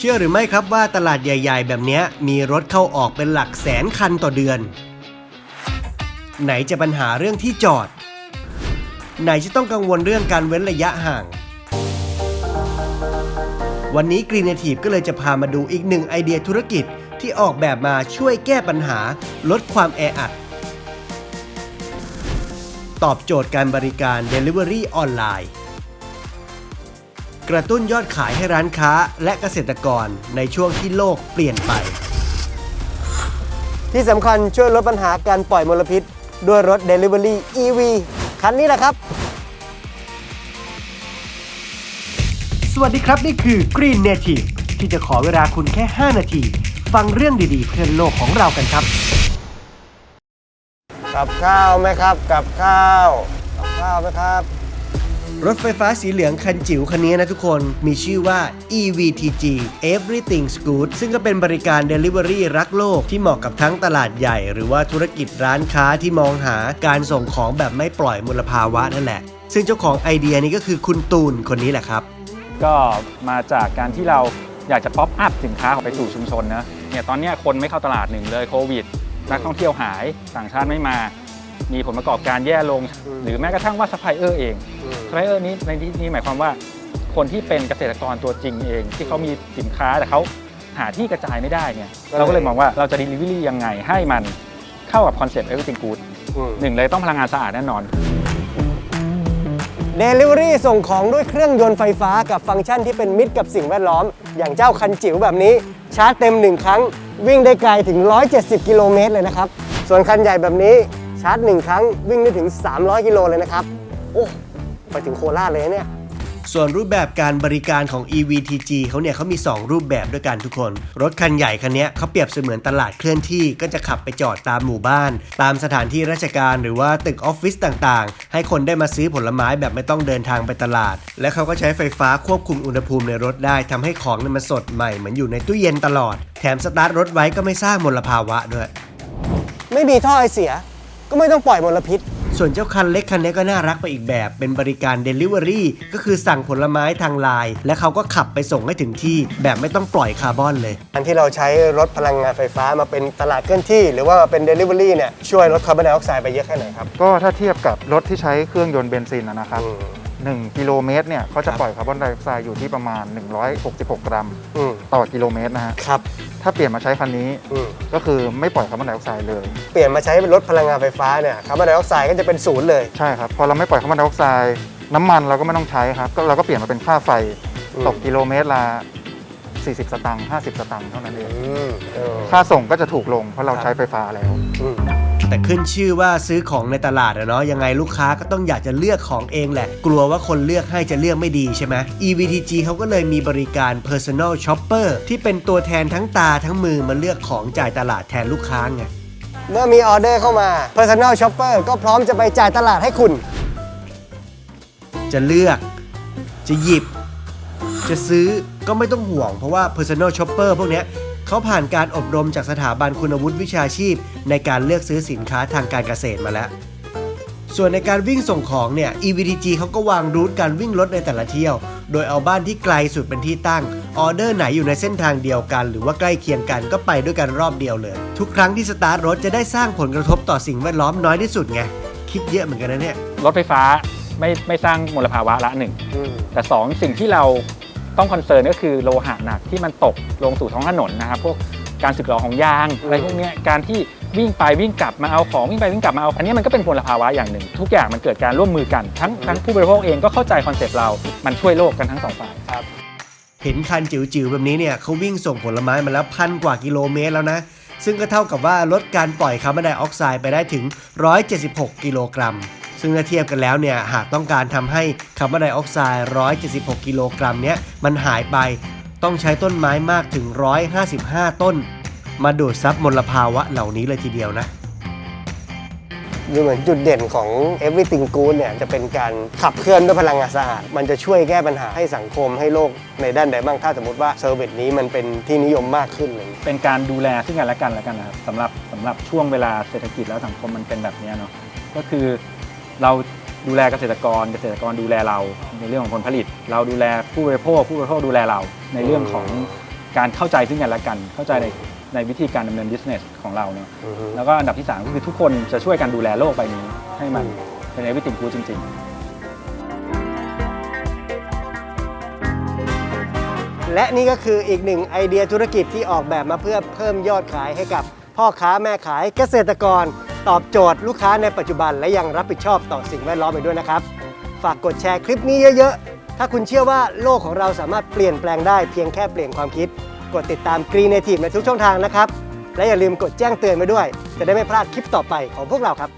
เชื่อหรือไม่ครับว่าตลาดใหญ่ ๆ แบบนี้มีรถเข้าออกเป็นหลักแสนคันต่อเดือน ไหนจะปัญหาเรื่องที่จอด ไหนจะต้องกังวลเรื่องการเว้นระยะห่าง วันนี้ Green Native ก็เลยจะพามาดูอีกหนึ่งไอเดียธุรกิจที่ออกแบบมาช่วยแก้ปัญหาลดความแออัด ตอบโจทย์การบริการ Delivery ออนไลน์ กระตุ้นยอดขายให้ร้านค้าและเกษตรกรในช่วงที่โลกเปลี่ยนไป ที่สำคัญช่วยลดปัญหาการปล่อยมลพิษ ด้วยรถ Delivery EV คันนี้แหละครับ สวัสดีครับนี่คือ Green Native ที่จะขอเวลาคุณแค่ 5 นาที ฟังเรื่องดีๆ เพื่อโลกของเรากันครับ กับข้าวไหมครับ กับข้าว กับข้าวไหมครับ รถไฟฟ้าสีเหลืองคันจิ๋วคันนี้นะทุกคนมีชื่อว่า EVTG Everything's Good ซึ่งก็เป็นบริการ Delivery รักโลกที่เหมาะกับทั้งตลาดใหญ่ หรือว่าธุรกิจร้านค้าที่มองหาการส่งของแบบไม่ปล่อยมลภาวะนั่นแหละ ซึ่งเจ้าของไอเดียนี้ก็คือคุณตูนคนนี้แหละครับ ก็มาจากการที่เราอยากจะป๊อปอัพสินค้าออกไปสู่ชุมชนนะเนี่ยตอนนี้คนไม่เข้าตลาดหนึ่งเลยโควิดนักท่องเที่ยวหายต่างชาติไม่มา มีผลประกอบการแย่ลงอืมหรือแม้กระทั่งว่าซัพพลายเออร์เองซัพพลายเออร์นี้ในที่นี้หมายความว่า คนที่เป็นเกษตรกรตัวจริงเอง ที่เขามีสินค้าแต่เขาหาที่กระจายไม่ได้เนี่ยเราก็เลยมองว่าเราจะ delivery ยังไงให้มันเข้ากับคอนเซ็ปต์ everything good หนึ่งเลยต้องพลังงานสะอาดแน่นอน Delivery ส่งของด้วยเครื่องยนต์ไฟฟ้ากับฟังก์ชันที่เป็นมิตรกับสิ่งแวดล้อม อย่างเจ้าคันจิ๋วแบบนี้ ชาร์จเต็ม1ครั้ง วิ่งได้ไกลถึง 170 กิโลเมตรเลยนะครับ ส่วนคันใหญ่แบบนี้ ชาร์จ1ครั้งวิ่งได้ถึง 300 กิโลเลยนะครับ โอ้ ไปถึงโคราชเลยนะเนี่ยส่วนรูปแบบการบริการของ EVTG เขาเนี่ยเขามี 2 รูปแบบด้วยกันทุกคน รถคันใหญ่คันเนี้ยเขาเปรียบเสมือนตลาดเคลื่อนที่ก็จะขับไปจอดตามหมู่บ้าน ตามสถานที่ราชการหรือว่าตึกออฟฟิศต่างๆ ให้คนได้มาซื้อผลไม้แบบไม่ต้องเดินทางไปตลาด และเขาก็ใช้ไฟฟ้าควบคุมอุณหภูมิในรถได้ทำให้ของเนี่ยมันสดใหม่เหมือนอยู่ในตู้เย็นตลอด แถมสตาร์ทรถไว้ก็ไม่สร้างมลภาวะด้วย ไม่มีท่อไอเสีย ก็ไม่ต้องปล่อยมลพิษ ส่วนเจ้าคันเล็กคันนี้ก็น่ารักไปอีกแบบ เป็นบริการ Delivery ก็คือสั่งผลไม้ทางไลน์และเขาก็ขับไปส่งให้ถึงที่ แบบไม่ต้องปล่อยคาร์บอนเลย อันที่เราใช้รถพลังงานไฟฟ้ามาเป็นตลาดเคลื่อนที่ หรือว่ามาเป็น Delivery เนี่ยช่วยลดคาร์บอนไดออกไซด์ไปเยอะแค่ไหนครับ ก็ถ้าเทียบกับรถที่ใช้เครื่องยนต์เบนซินนะนะครับ อืม 1 กิโลเมตรเนี่ยเขาคจะรับปล่อยคาร์บอนไดออกไซด์อยู่ที่ประมาณ 166 กรัม อืมต่อกิโลเมตรนะฮะ ครับถ้าเปลี่ยนมาใช้คันนี้อืมก็คือไม่ปล่อยคาร์บอนไดออกไซด์เลย เปลี่ยนมาใช้เป็นรถพลังงานไฟฟ้าเนี่ยคาร์บอนไดออกไซด์ก็จะเป็นศูนย์เลย ใช่ครับ พอเราไม่ปล่อยคาร์บอนไดออกไซด์น้ำมันเราก็ไม่ต้องใช้ครับก็เราก็เปลี่ยนมาเป็นค่าไฟอืม ตกกิโลเมตรละ40 สตางค์50 สตางค์เท่านั้นเอง อืมเออ ค่าส่งก็จะถูกลงเพราะเราครับ ใช้ไฟฟ้าแล้ว แต่ขึ้นชื่อว่าซื้อของในตลาดอะเนาะยังไงลูกค้าก็ต้องอยากจะเลือกของเองแหละ กลัวว่าคนเลือกให้จะเลือกไม่ดีใช่ไหม EVTG เขาก็เลยมีบริการ Personal Shopper ที่เป็นตัวแทนทั้งตาทั้งมือมาเลือกของจ่ายตลาดแทนลูกค้าไงเมื่อมีออเดอร์เข้ามา Personal Shopper ก็พร้อมจะไปจ่ายตลาดให้คุณ จะเลือก จะหยิบ จะซื้อก็ไม่ต้องห่วงเพราะว่า Personal Shopper พวกเนี้ย เขาผ่านการอบรมจากสถาบันคุณวุฒิวิชาชีพ ในการเลือกซื้อสินค้าทางการเกษตรมาแล้ว ส่วนในการวิ่งส่งของเนี่ย EVTG เขาก็วางรูทการวิ่งรถในแต่ละเที่ยว โดยเอาบ้านที่ไกลสุดเป็นที่ตั้ง ออเดอร์ไหนอยู่ในเส้นทางเดียวกัน หรือว่าใกล้เคียงกันก็ไปด้วยกันรอบเดียวเลย ทุกครั้งที่สตาร์ทรถจะได้สร้างผลกระทบต่อสิ่งแวดล้อมน้อยที่สุดไง คิดเยอะเหมือนกันนะเนี่ย รถไฟฟ้าไม่ไม่สร้างมลภาวะละหนึ่ง แต่2สิ่งที่เรา ต้องคอนเซิร์นก็คือโลหะหนักที่มันตกลงสู่ท้องถนนนะครับ พวกการสึกหรอของยางอะไรพวกเนี้ยการที่วิ่งไปวิ่งกลับมาเอาของวิ่งไปวิ่งกลับมาเอาอันนี้มันก็เป็นมลภาวะอย่างหนึ่ง ทุกอย่างมันเกิดการร่วมมือกันทั้งทั้งผู้บริโภคเองก็เข้าใจคอนเซปต์เรา มันช่วยโลกกันทั้งสองฝ่ายเห็นคันจิ๋วๆแบบนี้เนี่ยเขาวิ่งส่งผลไม้มาแล้วพันกว่ากิโลเมตรแล้วนะ ซึ่งก็เท่ากับว่าลดการปล่อยคาร์บอนไดออกไซด์ไปได้ถึง 176 กิโลกรัม ซึ่งถ้าเทียบกันแล้วเนี่ยหากต้องการทำให้คาร์บอนไดออกไซด์ 176 กิโลกรัมเนี้ยมันหายไปต้องใช้ต้นไม้มากถึง 155 ต้น มาดูดซับมลภาวะเหล่านี้เลยทีเดียวนะดูเหมือนจุดเด่นของ Everything Good เนี่ยจะเป็นการขับเคลื่อนด้วยพลังงานสะอาด มันจะช่วยแก้ปัญหาให้สังคมให้โลกในด้านใดบ้าง ถ้าสมมติว่าเซอร์วิสนี้มันเป็นที่นิยมมากขึ้นเลยเป็นการดูแลซึ่งกันและกันแล้วกันนะครับสำหรับสำหรับช่วงเวลาเศรษฐกิจแล้วสังคมมันเป็นแบบเนี้ยเนาะก็คือ เราดูแลเกษตรกร เกษตรกรดูแลเราในเรื่องของผลผลิต เราดูแลผู้บริโภค ผู้บริโภคดูแลเรา ในเรื่องของการเข้าใจซึ่งกันและกัน เข้าใจในในวิธีการดำเนิน business ของเราเนาะแล้วก็อันดับที่ 3 ก็คือทุกคนจะช่วยกันดูแลโลกใบนี้ ให้มันเป็น everything good จริง ๆ และนี่ก็คืออีกหนึ่งไอเดียธุรกิจที่ออกแบบมาเพื่อเพิ่มยอดขายให้กับพ่อค้าแม่ขายเกษตรกรตอบโจทย์ลูกค้าในปัจจุบันและยังรับผิดชอบต่อสิ่งแวดล้อมไปด้วยนะครับ ฝากกดแชร์คลิปนี้เยอะๆ ถ้าคุณเชื่อว่าโลกของเราสามารถเปลี่ยนแปลงได้เพียงแค่เปลี่ยนความคิด กดติดตาม Green Native ในทุกช่องทางนะครับ และอย่าลืมกดแจ้งเตือนไปด้วย จะได้ไม่พลาดคลิปต่อไปของพวกเราครับ